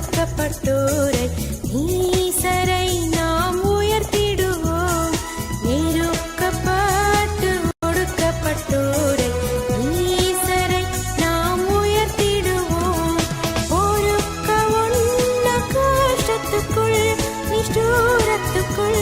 ஒடுக்கப்பட்டோரை ஈசரை நாம் உயர்த்திடுவோம். நெருக்கப்பட்டு ஒடுக்கப்பட்டோரை ஈசரை நாம் உயர்த்திடுவோம். பொறுக்க உள்ள கஷ்டத்துக்குள் நிஷ்டூரத்துக்குள்